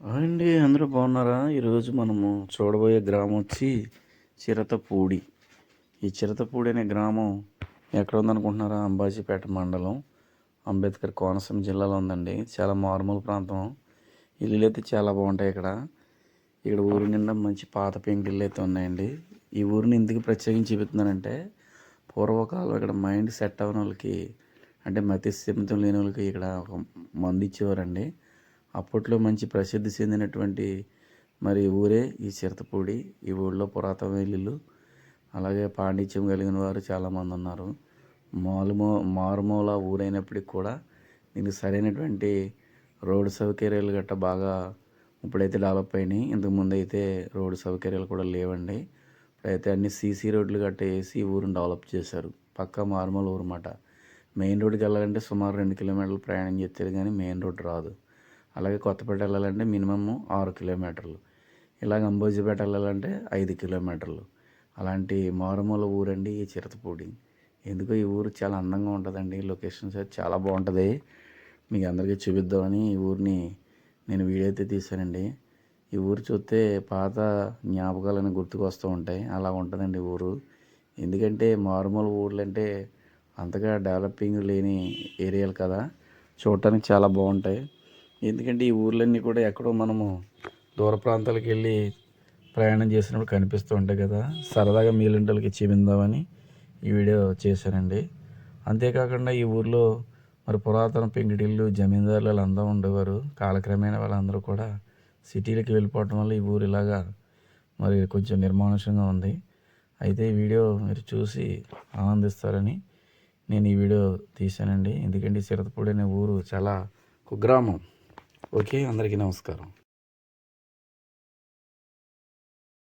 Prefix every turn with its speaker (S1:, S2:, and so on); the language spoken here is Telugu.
S1: అండి అందరూ బాగున్నారా? ఈరోజు మనము చూడబోయే గ్రామం వచ్చి చిరతపూడి. ఈ చిరతపూడి అనే గ్రామం ఎక్కడ ఉందనుకుంటున్నారా అంబాజీపేట మండలం అంబేద్కర్ కోనసీమ జిల్లాలో ఉందండి. చాలా మారుమూల ప్రాంతం. ఇల్లులు అయితే చాలా బాగుంటాయి ఇక్కడ. ఇక్కడ ఊరి నిండా మంచి పాత పెంకులు అయితే ఉన్నాయండి. ఈ ఊరిని ఎందుకు ప్రత్యేకించి చూపిస్తున్నానంటే పూర్వకాలం ఇక్కడ మైండ్ సెట్ అవ్వని వాళ్ళకి అంటే మతి స్థిమితం లేని వాళ్ళకి ఇక్కడ ఒక మందు ఇచ్చేవారండి. అప్పట్లో మంచి ప్రసిద్ధి చెందినటువంటి మరి ఊరే ఈ చిరతపూడి ఈ ఊళ్ళో పురాతన ఇల్లు అలాగే పాండిత్యం కలిగిన వారు చాలామంది ఉన్నారు. మాలుమో మారుమూల ఊరైనప్పటికి కూడా దీనికి సరైనటువంటి రోడ్డు సౌకర్యాలు గట్ట బాగా ఇప్పుడైతే డెవలప్ అయినాయి. ఇంతకుముందు అయితే రోడ్డు సౌకర్యాలు కూడా లేవండి. ఇప్పుడైతే అన్ని సీసీ రోడ్లు గట్ట వేసి ఈ ఊరిని డెవలప్ చేశారు. పక్కా మారుమూల ఊరు అన్నమాట. మెయిన్ రోడ్కి వెళ్ళాలంటే సుమారు రెండు కిలోమీటర్లు ప్రయాణం చేస్తారు కానీ మెయిన్ రోడ్ రాదు. అలాగే కొత్తపేట వెళ్ళాలంటే మినిమమ్ ఆరు కిలోమీటర్లు. ఇలాగ అంబోజీపేట వెళ్ళాలంటే ఐదు కిలోమీటర్లు. అలాంటి మారుమూల ఊరండి ఈ చిరతపూడి. ఎందుకో ఈ ఊరు చాలా అందంగా ఉంటుందండి. లొకేషన్స్ అయితే చాలా బాగుంటుంది. మీకు అందరికీ చూపిద్దామని ఈ ఊరిని నేను వీడియో అయితే తీశానండి. ఈ ఊరు చూస్తే పాత జ్ఞాపకాలను గుర్తుకు వస్తూ ఉంటాయి. అలా ఉంటుందండి ఊరు. ఎందుకంటే మారుమూల ఊర్లు అంటే అంతగా డెవలపింగ్ లేని ఏరియాలు కదా. చూడటానికి చాలా బాగుంటాయి. ఎందుకంటే ఈ ఊర్లన్నీ కూడా ఎక్కడో మనము దూర ప్రాంతాలకు వెళ్ళి ప్రయాణం చేసినప్పుడు కనిపిస్తూ ఉంటాయి కదా. సరదాగా మీలింటలకి చూపిందామని ఈ వీడియో చేశానండి. అంతేకాకుండా ఈ ఊర్లో మరి పురాతన పెంకిటిల్లు జమీందారులు వాళ్ళందరూ ఉండేవారు. కాలక్రమేణా వాళ్ళందరూ కూడా సిటీలకు వెళ్ళిపోవటం వల్ల ఈ ఊరు ఇలాగా మరి కొంచెం నిర్మానుషంగా ఉంది. అయితే ఈ వీడియో మీరు చూసి ఆనందిస్తారని నేను ఈ వీడియో తీశానండి. ఎందుకంటే ఈ సిరతపూడి అనే ఊరు చాలా కుగ్రామం. ఓకే అందరికీ నమస్కారం.